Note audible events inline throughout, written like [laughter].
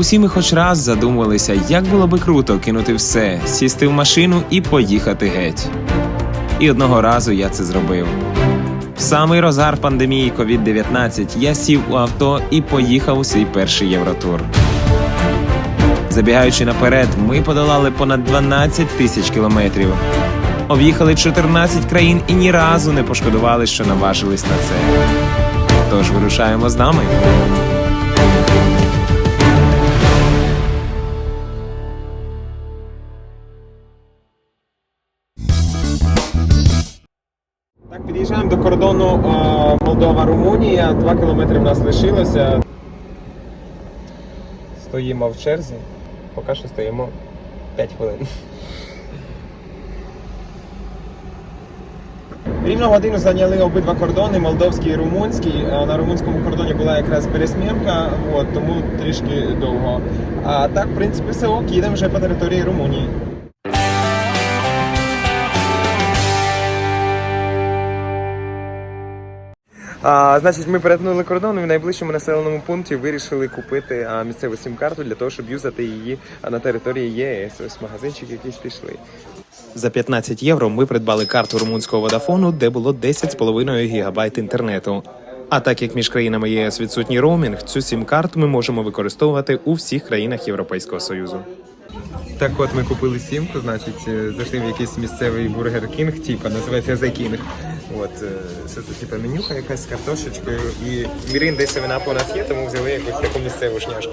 Усі ми хоч раз задумувалися, як було би круто кинути все, сісти в машину і поїхати геть. І одного разу я це зробив. В самий розгар пандемії COVID-19 я сів у авто і поїхав у свій перший євротур. Забігаючи наперед, ми подолали понад 12 тисяч кілометрів. Об'їхали 14 країн і ні разу не пошкодували, що наважились на це. Тож вирушаємо з нами. До кордону Молдова-Румунія. Два кілометри в нас лишилося. Стоїмо в черзі. Поки що стоїмо 5 хвилин. Рівно годину зайняли обидва кордони, молдовський і румунський. Е, На румунському кордоні була якраз пересмірка, от, тому трішки довго. А так, в принципі, все ок, їдемо вже по території Румунії. А, значить, ми перетнули кордон і в найближчому населеному пункті вирішили купити а, місцеву сім-карту для того, щоб юзати її на території ЄС. Ось магазинчик якийсь пішли. За 15 євро ми придбали карту румунського водафону, де було 10,5 гігабайт інтернету. А так як між країнами ЄС відсутній роумінг, цю сім-карту ми можемо використовувати у всіх країнах Європейського Союзу. Так от ми купили сімку, значить, е, зайшли в якийсь місцевий бургер Кінг, типа, називається The King. От, е, це тут, типа, менюха якась з картошечкою. І Мірин десь вина у нас є, тому взяли якусь таку місцеву шняшку.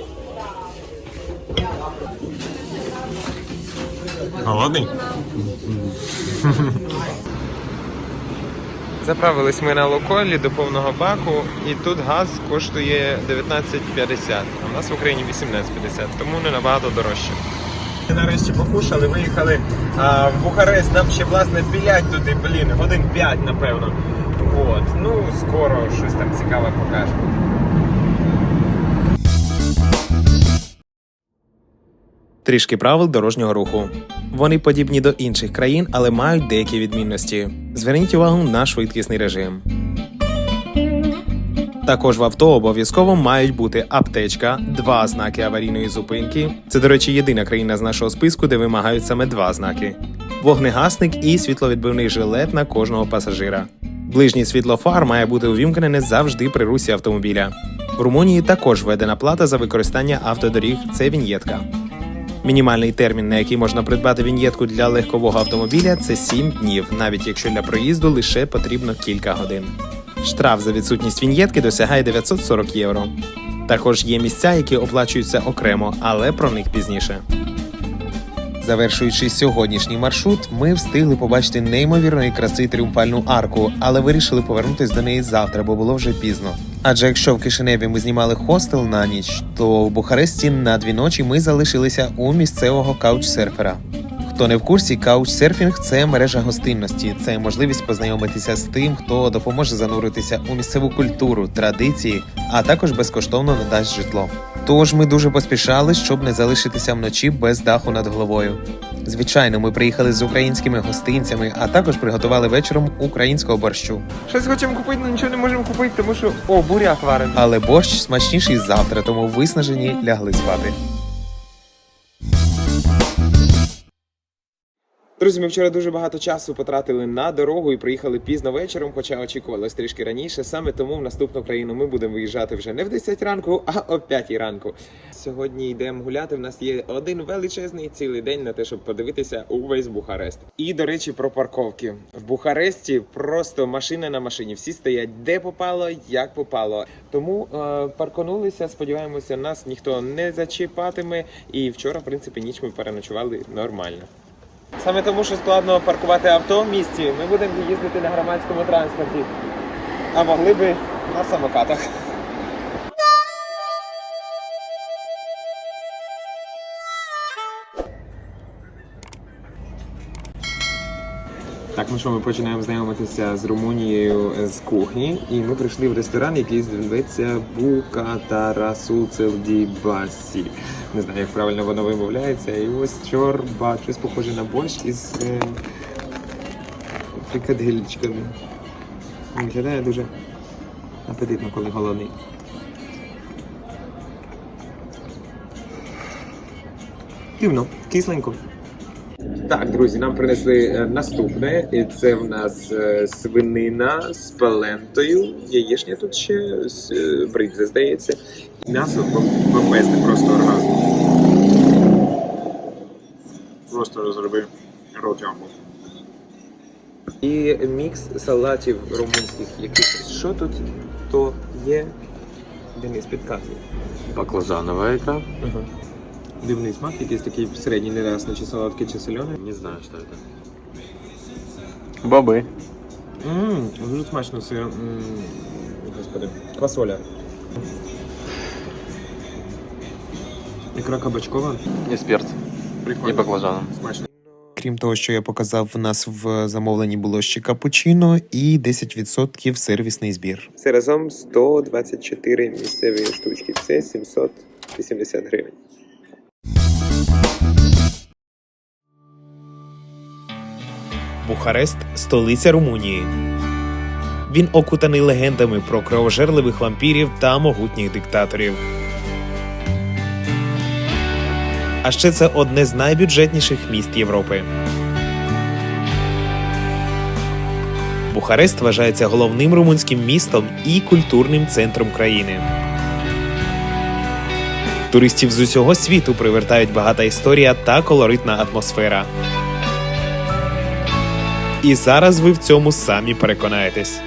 Голодний? Заправились ми на локолі до повного баку, і тут газ коштує 19,50, а в нас в Україні 18,50, тому не набагато дорожче. Нарешті покушали, виїхали а, в Бухарест. Нам ще власне білять туди, блін, годин 5, напевно. От. Ну, скоро щось там цікаве покажемо. Трішки правил дорожнього руху. Вони подібні до інших країн, але мають деякі відмінності. Зверніть увагу на швидкісний режим. Також в авто обов'язково мають бути аптечка, два знаки аварійної зупинки. Це, до речі, єдина країна з нашого списку, де вимагають саме два знаки: вогнегасник і світловідбивний жилет на кожного пасажира. Ближнє світло фар має бути увімкнене завжди при русі автомобіля. В Румунії також введена плата за використання автодоріг. Це віньєтка. Мінімальний термін, на який можна придбати віньєтку для легкового автомобіля, це 7 днів, навіть якщо для проїзду лише потрібно кілька годин. Штраф за відсутність віньєтки досягає 940 євро. Також є місця, які оплачуються окремо, але про них пізніше. Завершуючи сьогоднішній маршрут, ми встигли побачити неймовірної краси тріумфальну арку, але вирішили повернутися до неї завтра, бо було вже пізно. Адже якщо в Кишиневі ми знімали хостел на ніч, то в Бухаресті на дві ночі ми залишилися у місцевого каучсерфера. Хто не в курсі, каучсерфінг це мережа гостинності. Це можливість познайомитися з тим, хто допоможе зануритися у місцеву культуру, традиції, а також безкоштовно надасть житло. Тож ми дуже поспішали, щоб не залишитися вночі без даху над головою. Звичайно, ми приїхали з українськими гостинцями, а також приготували вечором українського борщу. Щось хочемо купити, але нічого не можемо купити, тому що о, буряк варений. Але борщ смачніший завтра, тому виснажені лягли спати. Друзі, ми вчора дуже багато часу потратили на дорогу і приїхали пізно вечором, хоча очікувалось трішки раніше. Саме тому в наступну країну ми будемо виїжджати вже не в 10 ранку, а о 5 ранку. Сьогодні йдемо гуляти. В нас є один величезний цілий день на те, щоб подивитися увесь Бухарест. І до речі, про парковки в Бухаресті просто машина на машині. Всі стоять де попало, як попало. Тому е, парконулися. Сподіваємося, нас ніхто не зачіпатиме. І вчора, в принципі, ніч ми переночували нормально. Саме тому, що складно паркувати авто в місті, ми будемо їздити на громадському транспорті, а могли би на самокатах. Так, ну що, ми починаємо знайомитися з Румунією з кухні, і ми прийшли в ресторан, який зветься Бука Расул Целдібасі. Не знаю, як правильно воно вимовляється. І ось чорба, щось похоже на борщ із е, фрикадельчиками. Виглядає дуже апетитно, коли голодний. Дивно, кисленько. Так, друзі, нам принесли е, наступне, і це в нас е, свинина з палентою. Яєчня тут ще з е, бридзе, здається. М'ясо бом- бомбезне, просто оргазм. Просто розробив ротяму. І мікс салатів румунських якихось. Що тут то є? Денис підказує. Баклажановая икра. Ага. Дивний смак, якийсь такий середній неясно, чи солодкий, чи соляний. Не знаю, что это. Бобы. Ммм, дуже смачно сир. М, Господи, квасоля. Ікра кабачкова. И с перцем. Прикольно. И баклажаном. Смачно. Крім того, що я показав, в нас в замовленні було ще капучино і 10% сервісний збір. Це разом 124 місцеві штучки. Це 780 гривень. Бухарест столиця Румунії. Він окутаний легендами про кровожерливих вампірів та могутніх диктаторів. А ще це одне з найбюджетніших міст Європи. Бухарест вважається головним румунським містом і культурним центром країни. Туристів з усього світу привертають багата історія та колоритна атмосфера. І зараз ви в цьому самі переконаєтесь.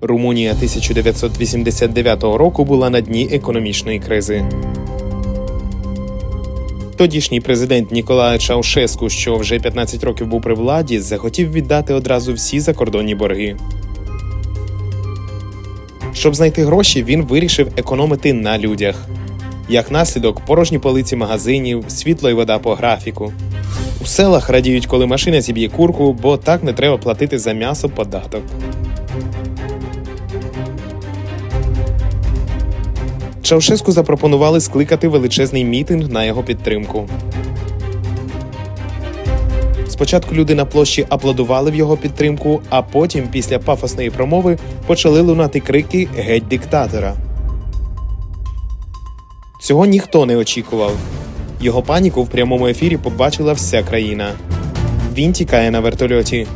Румунія 1989 року була на дні економічної кризи. Тодішній президент Ніколай Чаушеску, що вже 15 років був при владі, захотів віддати одразу всі закордонні борги. Щоб знайти гроші, він вирішив економити на людях. Як наслідок, порожні полиці магазинів, світло і вода по графіку. У селах радіють, коли машина зіб'є курку, бо так не треба платити за м'ясо податок. Чаушеску запропонували скликати величезний мітинг на його підтримку. Спочатку люди на площі аплодували в його підтримку, а потім, після пафосної промови, почали лунати крики Геть диктатора. Цього ніхто не очікував. Його паніку в прямому ефірі побачила вся країна. Він тікає на вертольоті.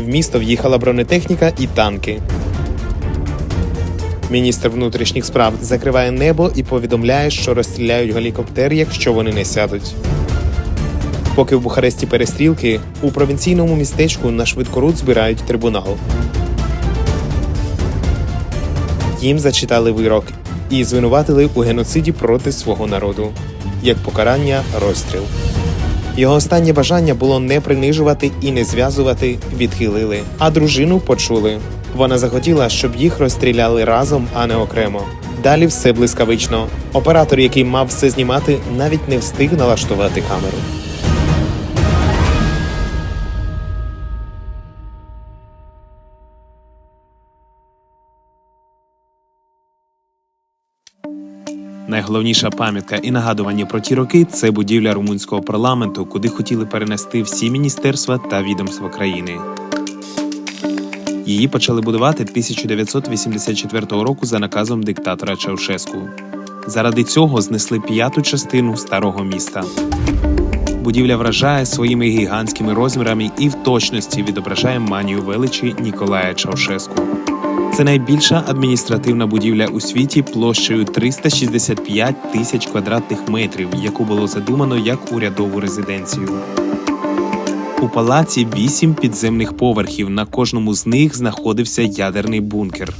В місто в'їхала бронетехніка і танки. Міністр внутрішніх справ закриває небо і повідомляє, що розстріляють гелікоптер, якщо вони не сядуть. Поки в Бухаресті перестрілки, у провінційному містечку на швидкоруд збирають трибунал. Їм зачитали вирок і звинуватили у геноциді проти свого народу. Як покарання розстріл. Його останнє бажання було не принижувати і не зв'язувати, відхилили. А дружину почули. Вона захотіла, щоб їх розстріляли разом, а не окремо. Далі все блискавично. Оператор, який мав все знімати, навіть не встиг налаштувати камеру. Найголовніша пам'ятка і нагадування про ті роки це будівля румунського парламенту, куди хотіли перенести всі міністерства та відомства країни. Її почали будувати 1984 року за наказом диктатора Чаушеску. Заради цього знесли п'яту частину старого міста. Будівля вражає своїми гігантськими розмірами і в точності відображає манію величі Ніколая Чаушеску. Це найбільша адміністративна будівля у світі площею 365 тисяч квадратних метрів, яку було задумано як урядову резиденцію. У палаці вісім підземних поверхів. На кожному з них знаходився ядерний бункер.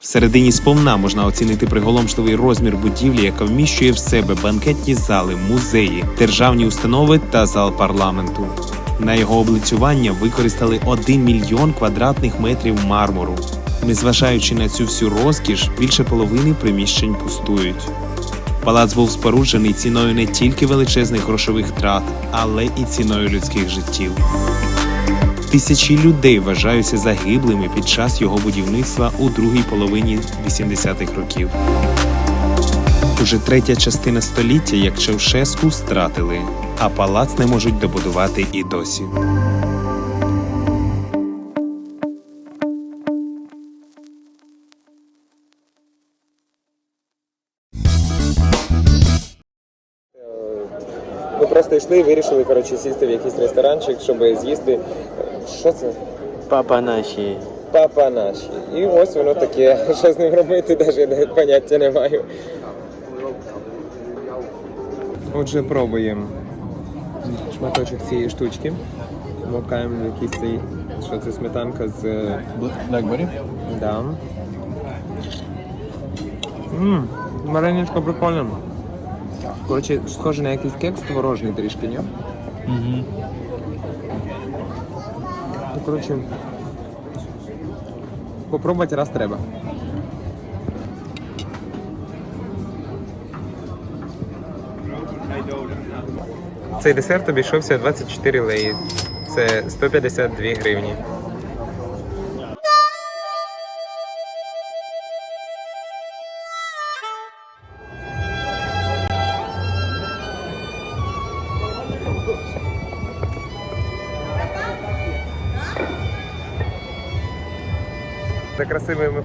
Всередині сповна можна оцінити приголомшливий розмір будівлі, яка вміщує в себе банкетні зали, музеї, державні установи та зал парламенту. На його облицювання використали 1 мільйон квадратних метрів мармуру. Незважаючи на цю всю розкіш, більше половини приміщень пустують. Палац був споруджений ціною не тільки величезних грошових трат, але і ціною людських життів. Тисячі людей вважаються загиблими під час його будівництва у другій половині 80-х років. Уже третя частина століття, як Чевшеску, стратили, а палац не можуть добудувати і досі. Просто йшли і вирішили коротше, сісти в якийсь ресторанчик, щоб з'їсти. е, Що це? Папа наші. Папа наші. І ось воно таке. [laughs] Що з ним робити, навіть поняття не маю. Отже, пробуємо шматочок цієї штучки. Макаємо в якийсь цей. Що це сметанка з. Blackberry? Да. Ммм, вареничко прикольне. Коротше, схоже на якийсь кекс творожний трішки, ні? Угу. Ну, коротше, попробувати раз треба. Цей десерт обійшовся 24 леї. Це 152 гривні.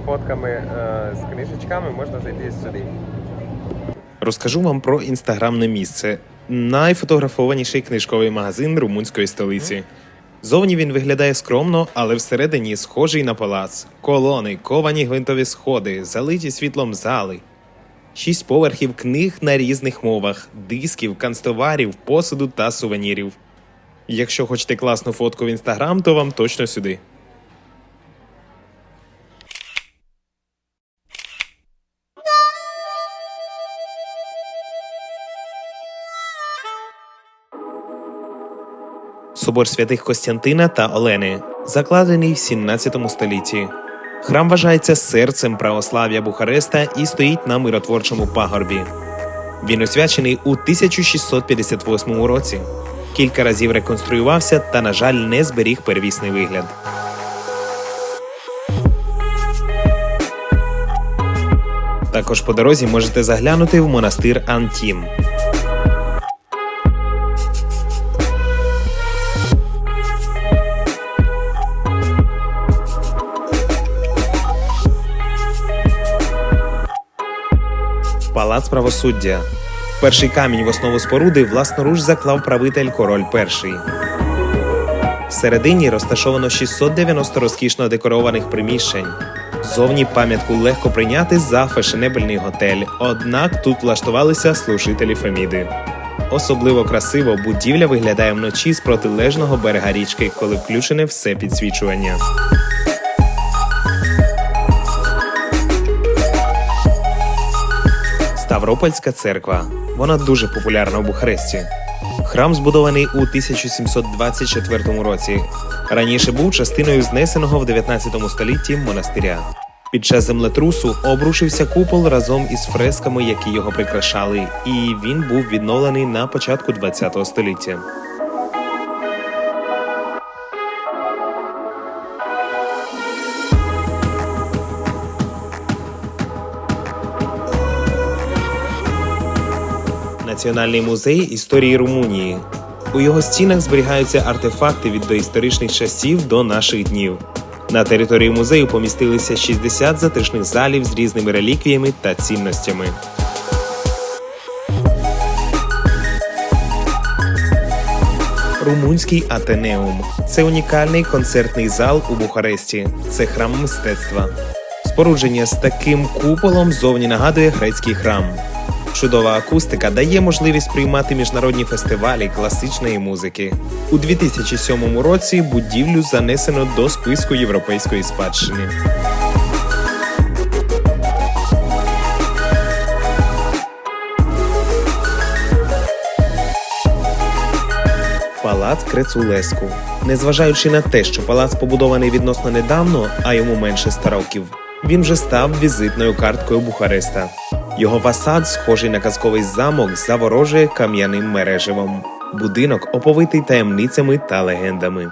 Фотками е, з книжечками можна зайти сюди. Розкажу вам про інстаграмне місце. Найфотографованіший книжковий магазин румунської столиці. Зовні він виглядає скромно, але всередині схожий на палац. Колони, ковані гвинтові сходи, залиті світлом зали. Шість поверхів книг на різних мовах, дисків, канцтоварів, посуду та сувенірів. Якщо хочете класну фотку в інстаграм, то вам точно сюди. Собор святих Костянтина та Олени, закладений в 17 столітті. Храм вважається серцем православ'я Бухареста і стоїть на миротворчому пагорбі. Він освячений у 1658 році. Кілька разів реконструювався та, на жаль, не зберіг первісний вигляд. Також по дорозі можете заглянути в монастир Антім. Палац правосуддя. Перший камінь в основу споруди власноруч заклав правитель король перший. Всередині розташовано 690 розкішно декорованих приміщень. Зовні пам'ятку легко прийняти за фешенебельний готель, однак тут влаштувалися служителі Феміди. Особливо красиво будівля виглядає вночі з протилежного берега річки, коли включене все підсвічування. Ставропольська церква. Вона дуже популярна у Бухаресті. Храм збудований у 1724 році. Раніше був частиною знесеного в 19 столітті монастиря. Під час землетрусу обрушився купол разом із фресками, які його прикрашали, і він був відновлений на початку 20 століття. Національний музей історії Румунії. У його стінах зберігаються артефакти від доісторичних часів до наших днів. На території музею помістилися 60 затишних залів з різними реліквіями та цінностями. Румунський Атенеум це унікальний концертний зал у Бухаресті. Це храм мистецтва. Спорудження з таким куполом зовні нагадує грецький храм. Чудова акустика дає можливість приймати міжнародні фестивалі класичної музики. У 2007 році будівлю занесено до списку європейської спадщини. Палац Крецулеску. Незважаючи на те, що палац побудований відносно недавно, а йому менше ста років, він вже став візитною карткою Бухареста. Його фасад, схожий на казковий замок, заворожує кам'яним мереживом. Будинок оповитий таємницями та легендами.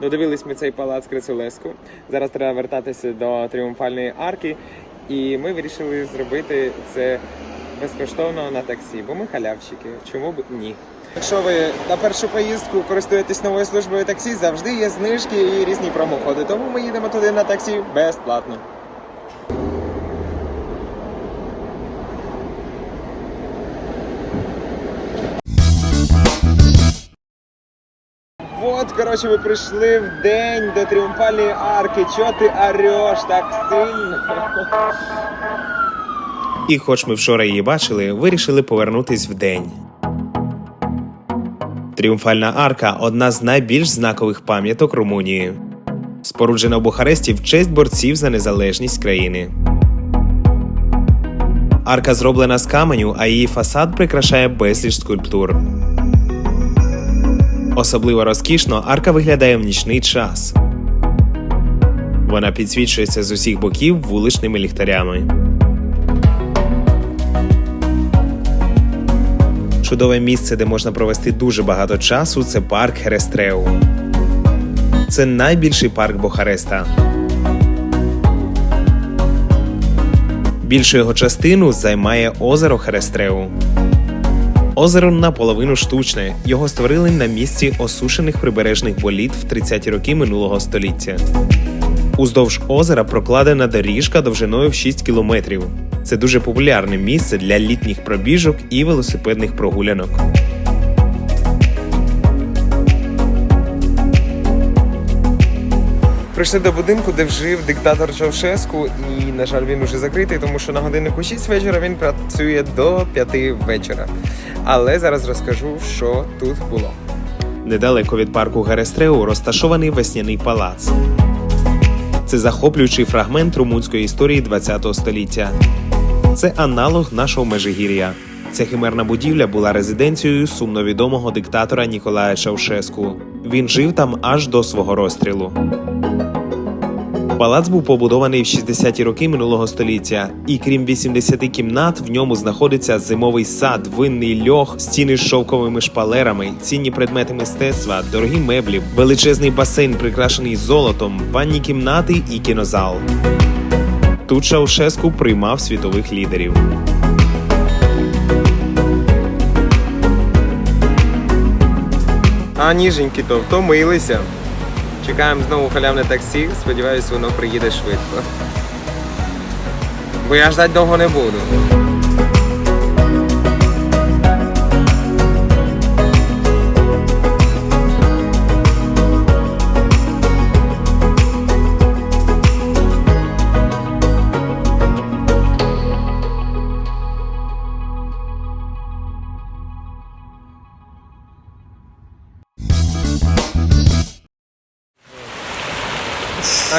Додивились ми цей палац Крицелеску. Зараз треба вертатися до тріумфальної арки. І ми вирішили зробити це безкоштовно на таксі, бо ми халявщики. Чому б ні? Якщо ви на першу поїздку користуєтесь новою службою таксі, завжди є знижки і різні промоходи. Тому ми їдемо туди на таксі безплатно. От, коротше, ми прийшли в день до тріумфальної арки. Чого ти ореш так сильно? І, хоч ми вчора її бачили, вирішили повернутись в день. Тріумфальна арка одна з найбільш знакових пам'яток Румунії. Споруджена в Бухаресті в честь борців за незалежність країни. Арка зроблена з каменю, а її фасад прикрашає безліч скульптур. Особливо розкішно арка виглядає в нічний час. Вона підсвічується з усіх боків вуличними ліхтарями. Чудове місце, де можна провести дуже багато часу, це парк Херестреу. Це найбільший парк Бухареста. Більшу його частину займає озеро Херестреу. Озеро наполовину штучне. Його створили на місці осушених прибережних боліт в 30-ті роки минулого століття. Уздовж озера прокладена доріжка довжиною в 6 кілометрів. Це дуже популярне місце для літніх пробіжок і велосипедних прогулянок. Прийшли до будинку, де жив диктатор Чаушеску, і, на жаль, він уже закритий, тому що на годиннику 6 вечора він працює до 5 вечора. Але зараз розкажу, що тут було. Недалеко від парку Герестреу розташований весняний палац. Це захоплюючий фрагмент румунської історії ХХ століття. Це аналог нашого Межигір'я. Ця химерна будівля була резиденцією сумновідомого диктатора Ніколая Чаушеску. Він жив там аж до свого розстрілу. Палац був побудований в 60-ті роки минулого століття, і крім 80 кімнат, в ньому знаходиться зимовий сад, винний льох, стіни з шовковими шпалерами, цінні предмети мистецтва, дорогі меблі, величезний басейн, прикрашений золотом, ванні кімнати і кінозал. Тут Шаушеску приймав світових лідерів. А ніженькі то втомилися. Чекаємо знову халявне таксі. Сподіваюсь, воно приїде швидко. Бо я ждать довго не буду.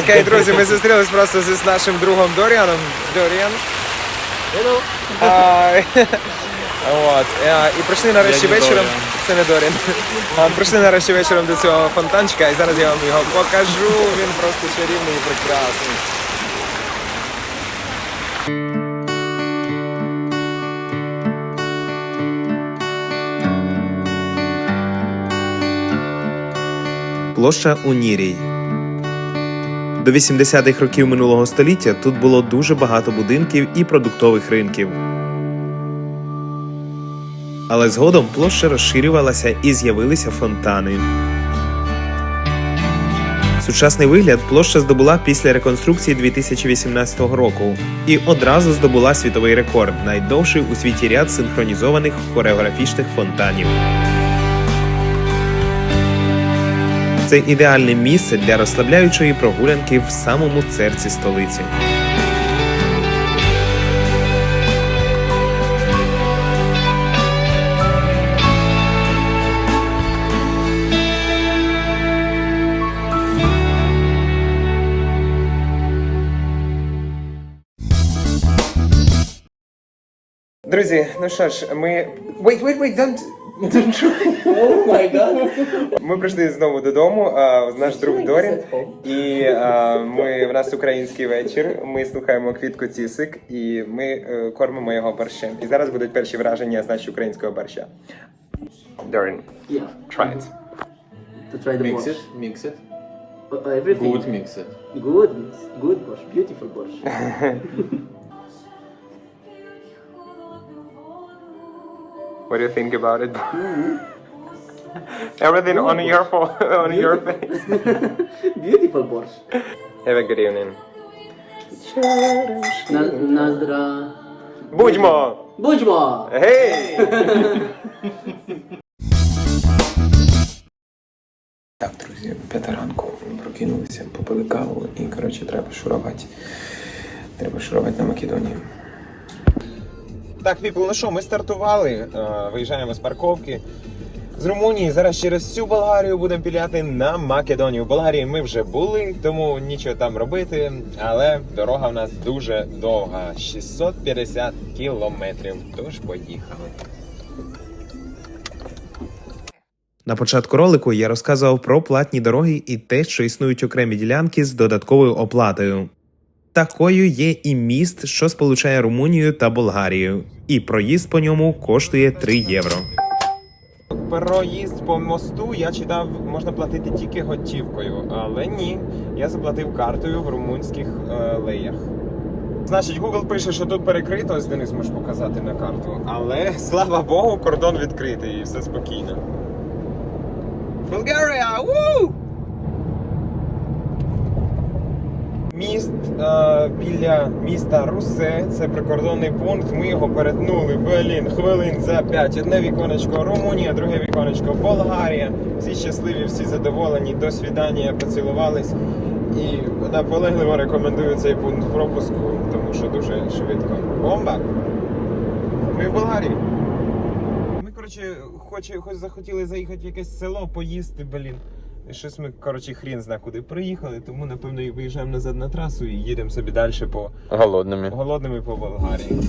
Окей, друзі, ми зустрілись просто зі нашим другом Доріаном. Доріан. Hello. От. е, І прийшли нарешті Я не вечором. Доріан. Це не Доріан. А, Прийшли нарешті вечором до цього фонтанчика, і зараз я вам його покажу. Він просто чарівний і прекрасний. Площа Унірій. До 80-х років минулого століття тут було дуже багато будинків і продуктових ринків. Але згодом площа розширювалася і з'явилися фонтани. Сучасний вигляд площа здобула після реконструкції 2018 року і одразу здобула світовий рекорд найдовший у світі ряд синхронізованих хореографічних фонтанів. Це ідеальне місце для розслабляючої прогулянки в самому серці столиці. Друзі, ну що ж, ми. Wait, wait, wait, don't... Oh my god. Ми прийшли знову додому. А, наш друг Дорін. І а, ми в нас український вечір. Ми слухаємо квітку цісик і ми е, кормимо його борщем. І зараз будуть перші враження з нашого українського борща. Дорін, Yeah. try it. To try the Mix borscht. it, mix it. Uh, everything. Good mix it. Good. Good borscht. Beautiful borscht. [laughs] What do you think about it? Everything on your phone, [laughs] on your face. [laughs] Beautiful borscht. Have a good evening. Na- Nazdra. Будьмо! Будьмо! Гей! Так, друзі, п'ята ранку прокинулися, попили каву і, коротше, треба шурувати. Треба шурувати на Македонію. Так, people, ну що, ми стартували, е, виїжджаємо з парковки. З Румунії зараз через всю Болгарію будемо піляти на Македонію. В Болгарії ми вже були, тому нічого там робити. Але дорога в нас дуже довга 650 кілометрів. Тож поїхали. На початку ролику я розказував про платні дороги і те, що існують окремі ділянки з додатковою оплатою. Такою є і міст, що сполучає Румунію та Болгарію, і проїзд по ньому коштує 3 євро. Проїзд по мосту я читав, можна платити тільки готівкою, але ні, я заплатив картою в румунських е, леях. Значить, Google пише, що тут перекрито, ось Денис можеш показати на карту. Але [laughs] слава Богу, кордон відкритий і все спокійно. Болгарія! Вуу! Міст е, біля міста Русе, це прикордонний пункт. Ми його перетнули. Блін, хвилин за 5. Одне віконечко Румунія, друге віконечко Болгарія. Всі щасливі, всі задоволені. До свідання, поцілувались. І наполегливо рекомендую цей пункт пропуску, тому що дуже швидко. Бомба! Ми в Болгарії. Ми, коротше, хоч, захотіли заїхати в якесь село, поїсти, блін. І Щось ми, коротше, хрін зна куди приїхали, тому напевно і виїжджаємо назад на трасу і їдемо собі далі по Голодними. голодними по Болгарії.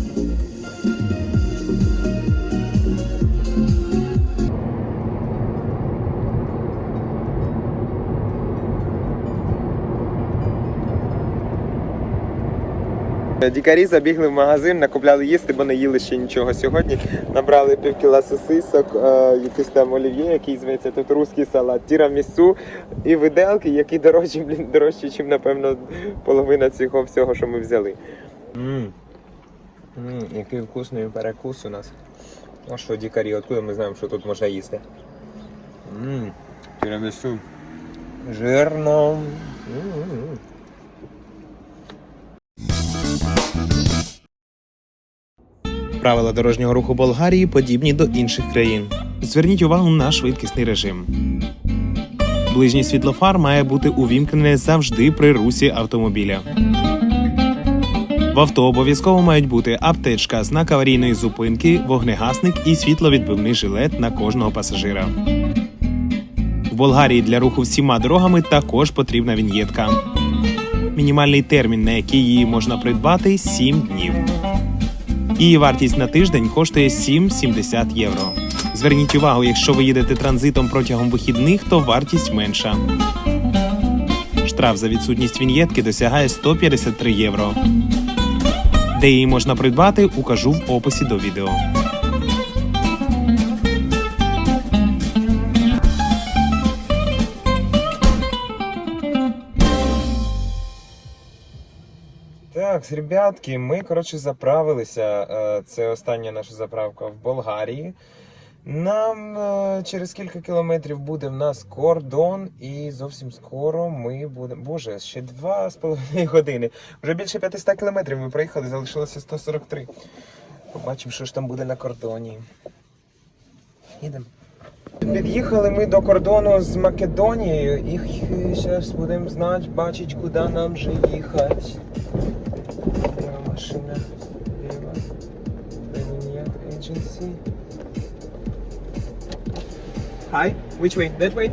Дікарі забігли в магазин, накупляли їсти, бо не їли ще нічого сьогодні. Набрали пів кіла сосисок, е, якийсь там олів'є, який зветься тут русський салат, тірамісу і виделки, які дорожчі, блін, дорожчі, ніж, напевно, половина цього всього, що ми взяли. Мм, який вкусний перекус у нас. А що, дікарі, откуда ми знаємо, що тут можна їсти? Мм, тірамісу. Жирно. М-м-м. Правила дорожнього руху Болгарії подібні до інших країн. Зверніть увагу на швидкісний режим. Ближній світлофар має бути увімкнене завжди при русі автомобіля. В авто обов'язково мають бути аптечка, знак аварійної зупинки, вогнегасник і світловідбивний жилет на кожного пасажира. В Болгарії для руху всіма дорогами також потрібна віньєтка. Мінімальний термін, на який її можна придбати 7 днів. Її вартість на тиждень коштує 7,70 євро. Зверніть увагу, якщо ви їдете транзитом протягом вихідних, то вартість менша. Штраф за відсутність віньєтки досягає 153 євро. Де її можна придбати, укажу в описі до відео. Так, ребятки, ми коротше заправилися. е, Це остання наша заправка в Болгарії. Нам е, через кілька кілометрів буде в нас кордон, і зовсім скоро ми будемо. Боже, ще два з половиною години. Вже більше 500 кілометрів ми проїхали, залишилося 143. Побачимо, що ж там буде на кордоні. Їдемо. Під'їхали ми до кордону з Македонією і зараз будемо знати, бачити, куди нам вже їхати. Лева машина. Лева. Payment agency. Hi, which way? That way?